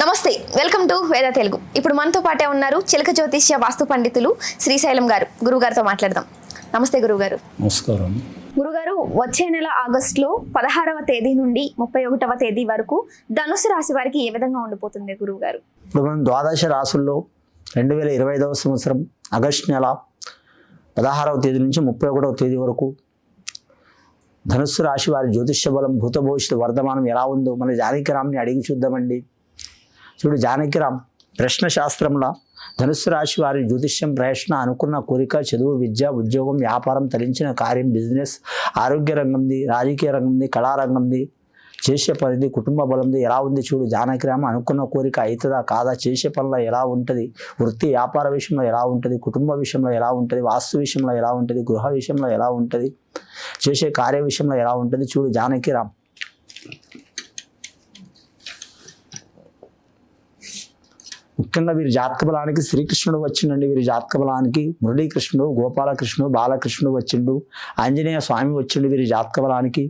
నమస్తే welcome to వేద తెలుగు. ఇప్పుడు మనతో పాటే ఉన్నారు చిలక జ్యోతిష్య వాస్తు పండితులు శ్రీశైలం గారు. గురుగారితో మాట్లాడదాం. నమస్తే గురుగారు. నమస్కారం. గురుగారు వచ్చే నెల ఆగస్టులో పదహారవ తేదీ నుండి ముప్పై ఒకటవ తేదీ వరకు ధనుసు రాశి వారికి ఏ విధంగా ఉండిపోతుంది గురుగారు? ఇప్పుడు మనం ద్వాదశ రాసుల్లో రెండు వేల ఇరవై ఐదవ సంవత్సరం ఆగస్టు నెల పదహారవ తేదీ నుంచి ముప్పై ఒకటవ తేదీ వరకు ధనుస్సు రాశి వారి జ్యోతిష్య బలం భూత భవిష్యత్తు వర్ధమానం ఎలా ఉందో మన జానకిరామ్ని అడిగి చూద్దామండి. చూడు జానకిరామ్ ప్రశ్న శాస్త్రంలో ధనుస్సు రాశి వారి జ్యోతిష్యం ప్రయత్న అనుకున్న కోరిక చదువు విద్య ఉద్యోగం వ్యాపారం తరించిన కార్యం బిజినెస్ ఆరోగ్య రంగంది రాజకీయ రంగంది కళారంగంది చేసే పనిది కుటుంబ బలంది ఎలా ఉంది చూడు జానకిరామ అనుకున్న కోరిక అవుతుందా కాదా చేసే పనిలో ఎలా ఉంటుంది వృత్తి వ్యాపార విషయంలో ఎలా ఉంటుంది కుటుంబ విషయంలో ఎలా ఉంటుంది వాస్తు విషయంలో ఎలా ఉంటుంది గృహ విషయంలో ఎలా ఉంటుంది చేసే కార్య విషయంలో ఎలా ఉంటుంది చూడు జానకిరామ్. ముఖ్యంగా వీరి జాతక బలానికి శ్రీకృష్ణుడు వచ్చిండండి. వీరి జాతక బలానికి మురళీకృష్ణుడు గోపాలకృష్ణుడు బాలకృష్ణుడు వచ్చిండు. ఆంజనేయ స్వామి వచ్చిండు వీరి జాతక బలానికి.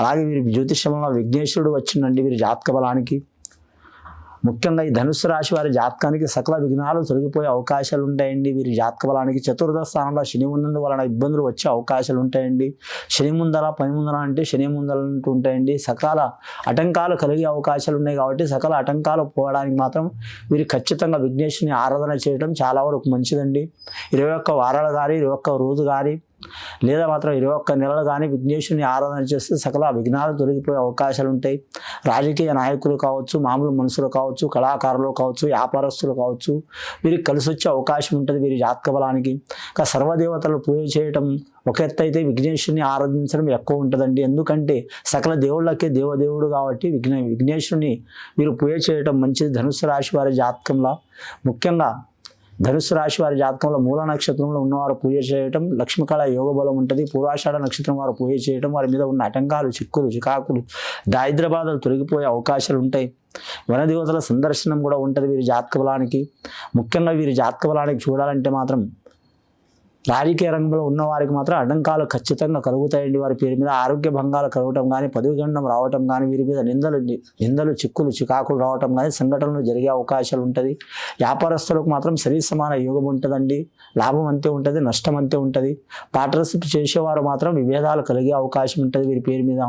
అలాగే వీరి జ్యోతిషంలో విఘ్నేశ్వరుడు వచ్చిండండి వీరి జాతక బలానికి. ముఖ్యంగా ఈ ధనుసు రాశి వారి జాతకానికి సకల విఘ్నాలు తొలగిపోయే అవకాశాలు ఉంటాయండి. వీరి జాతక బలానికి చతుర్థ స్థానంలో శని ఉన్నందు వలన ఇబ్బందులు వచ్చే అవకాశాలు ఉంటాయండి. శని ముందర పని ముందర అంటే శని ముందర అంటూ ఉంటాయండి. సకాల ఆటంకాలు కలిగే అవకాశాలు ఉన్నాయి కాబట్టి సకల ఆటంకాలు పోవడానికి మాత్రం వీరు ఖచ్చితంగా విఘ్నేశ్వరిని ఆరాధన చేయడం చాలా వరకు మంచిదండి. ఇరవై ఒక్క వారాలు గారి ఇరవై ఒక్క రోజు గారి లేదా మాత్రం ఇరవై ఒక్క నెలలు కానీ విఘ్నేశ్వరుని ఆరాధన చేస్తే సకల విఘ్నాలు తొలగిపోయే అవకాశాలు ఉంటాయి. రాజకీయ నాయకులు కావచ్చు మామూలు మనుషులు కావచ్చు కళాకారులు కావచ్చు వ్యాపారస్తులు కావచ్చు వీరికి కలిసి వచ్చే అవకాశం ఉంటుంది వీరి జాతక బలానికి. ఇంకా సర్వదేవతలు పూజ చేయటం ఒక ఎత్తు అయితే విఘ్నేశ్వరుని ఆరాధించడం ఎక్కువ ఉంటుందండి. ఎందుకంటే సకల దేవుళ్ళకే దేవదేవుడు కాబట్టి విఘ్న విఘ్నేశ్వరుని వీరు పూజ చేయటం మంచిది. ధనుసు రాశి వారి జాతకంలో ముఖ్యంగా ధనుసు రాశి వారి జాతకంలో మూల నక్షత్రంలో ఉన్నవారు పూజ చేయటం లక్ష్మీకళ యోగ బలం ఉంటుంది. పూర్వాషాఢ నక్షత్రం వారు పూజ చేయటం వారి మీద ఉన్న ఆటంకాలు చిక్కులు చికాకులు దారిద్రబాధలు తొలగిపోయే అవకాశాలు ఉంటాయి. వనదేవతల సందర్శనం కూడా ఉంటుంది వీరి జాతక బలానికి. ముఖ్యంగా వీరి జాతక బలానికి చూడాలంటే మాత్రం రాజకీయ రంగంలో ఉన్న వారికి మాత్రం అడ్డంకాలు ఖచ్చితంగా కలుగుతాయండి. వారి పేరు మీద ఆరోగ్య భంగాలు కలగటం కానీ పదవి గండం రావటం కానీ వీరి మీద నిందలు నిందలు చిక్కులు చికాకులు రావటం కానీ సంఘటనలు జరిగే అవకాశాలు ఉంటుంది. వ్యాపారస్తులకు మాత్రం సరి సమాన యోగం ఉంటుందండి. లాభం అంతే ఉంటుంది నష్టం అంతే ఉంటుంది. పార్ట్నర్షిప్ చేసేవారు మాత్రం విభేదాలు కలిగే అవకాశం ఉంటుంది వీరి పేరు మీద.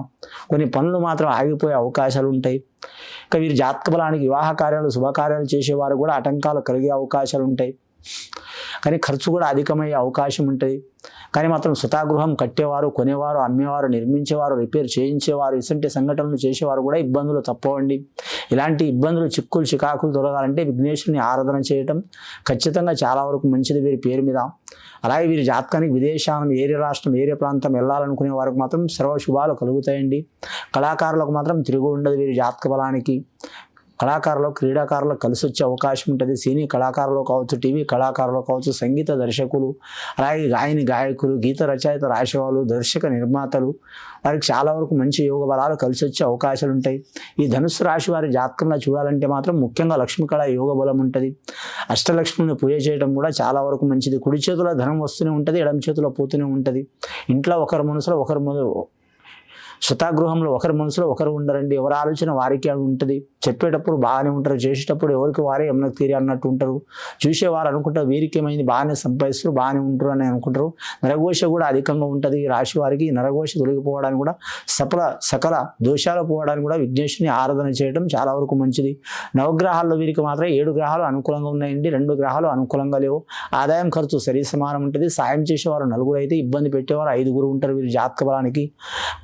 కొన్ని పనులు మాత్రం ఆగిపోయే అవకాశాలు ఉంటాయి. ఇంకా వీరి జాతక బలానికి వివాహ కార్యాలు శుభకార్యాలు చేసేవారు కూడా ఆటంకాలు కలిగే అవకాశాలు ఉంటాయి. కానీ ఖర్చు కూడా అధికమయ్యే అవకాశం ఉంటుంది కానీ మాత్రం సుతాగృహం కట్టేవారు కొనేవారు అమ్మేవారు నిర్మించేవారు రిపేర్ చేయించేవారు ఇసంటి సంఘటనలు చేసేవారు కూడా ఇబ్బందులు తప్పవండి. ఇలాంటి ఇబ్బందులు చిక్కులు చికాకులు తొలగాలంటే విఘ్నేశ్వరుని ఆరాధన చేయటం ఖచ్చితంగా చాలా వరకు మంచిది వీరి పేరు మీద. అలాగే వీరి జాతకానికి విదేశాలను ఏరే రాష్ట్రం ఏరే ప్రాంతం వెళ్ళాలనుకునే వారికి మాత్రం సర్వ శుభాలు కలుగుతాయండి. కళాకారులకు మాత్రం తిరుగు ఉండదు వీరి జాతక బలానికి. కళాకారులు క్రీడాకారులు కలిసి వచ్చే అవకాశం ఉంటుంది. సినీ కళాకారులు కావచ్చు టీవీ కళాకారులు కావచ్చు సంగీత దర్శకులు అలాగే గాయని గాయకులు గీత రచయిత రాసేవాళ్ళు దర్శక నిర్మాతలు వారికి చాలా వరకు మంచి యోగ బలాలు కలిసి వచ్చే అవకాశాలు ఉంటాయి. ఈ ధనుసు రాశి వారి జాతకంలో చూడాలంటే మాత్రం ముఖ్యంగా లక్ష్మీకళ యోగ బలం ఉంటుంది. అష్టలక్ష్మిని పూజ చేయడం కూడా చాలా వరకు మంచిది. కుడి చేతిలో ధనం వస్తూనే ఉంటుంది ఎడమ చేతిలో పోతూనే ఉంటుంది. ఇంట్లో ఒకరి మనసులో ఒకరి మొద- ఒకరి మనసులో ఒకరు ఉండరండి. ఎవరి ఆలోచన వారికి ఉంటుంది. చెప్పేటప్పుడు బాగానే ఉంటారు చేసేటప్పుడు ఎవరికి వారే ఎమ్మెక్ తీరి అన్నట్టు ఉంటారు. చూసేవారు అనుకుంటారు వీరికి ఏమైంది బాగానే సంపాదిస్తారు బాగానే ఉంటారు అని అనుకుంటారు. నరఘోష కూడా అధికంగా ఉంటుంది రాశి వారికి. నరఘోష తొలగిపోవడానికి కూడా సకల సకల దోషాలు పోవడానికి కూడా విఘ్నేశ్వరిని ఆరాధన చేయడం చాలా వరకు మంచిది. నవగ్రహాల్లో వీరికి మాత్రం ఏడు గ్రహాలు అనుకూలంగా ఉన్నాయండి. రెండు గ్రహాలు అనుకూలంగా లేవు. ఆదాయం ఖర్చు సరి సమానం ఉంటుంది. సాయం చేసేవారు నలుగురు అయితే ఇబ్బంది పెట్టేవారు ఐదుగురు ఉంటారు వీరి జాతక బలానికి.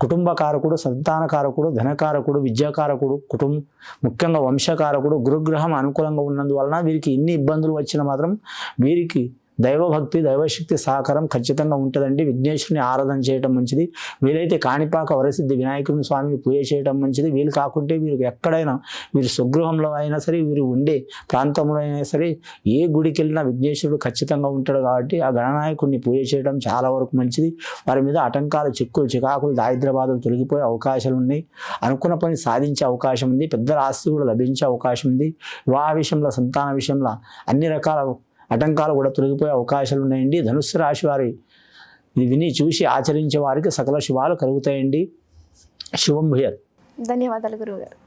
కుటుంబ కారకుడు సంతాన కారకుడు ధనకారకుడు విద్యాకారకుడు కుటుంబం ముఖ్యంగా వంశకారకుడు గురుగ్రహం అనుకూలంగా ఉన్నందువలన వీరికి ఇన్ని ఇబ్బందులు వచ్చినా మాత్రం వీరికి దైవభక్తి దైవశక్తి సహకారం ఖచ్చితంగా ఉంటుందండి. విఘ్నేశ్వరుని ఆరాధన చేయడం మంచిది. వీలైతే కాణిపాక వరసిద్ధి వినాయకుని స్వామిని పూజ చేయడం మంచిది. వీలు కాకుంటే వీరు ఎక్కడైనా వీరు స్వగృహంలో అయినా సరే వీరు ఉండే ప్రాంతంలో అయినా సరే ఏ గుడికి వెళ్ళినా విఘ్నేశ్వరుడు ఖచ్చితంగా ఉంటాడు కాబట్టి ఆ గణనాయకుడిని పూజ చేయడం చాలా వరకు మంచిది. వారి మీద ఆటంకాలు చిక్కులు చికాకులు దారిద్రబాధలు తొలగిపోయే అవకాశాలు ఉన్నాయి. అనుకున్న పని సాధించే అవకాశం ఉంది. పెద్దల ఆస్తి కూడా లభించే అవకాశం ఉంది. వివాహ విషయంలో సంతాన విషయంలో అన్ని రకాల ఆటంకాలు కూడా తొలగిపోయే అవకాశాలు ఉన్నాయండి. ధనుస్సు రాశి వారి ఇది విని చూసి ఆచరించే వారికి సకల శుభాలు కలుగుతాయండి. శుభం భూయత్. ధన్యవాదాలు గురువుగారు.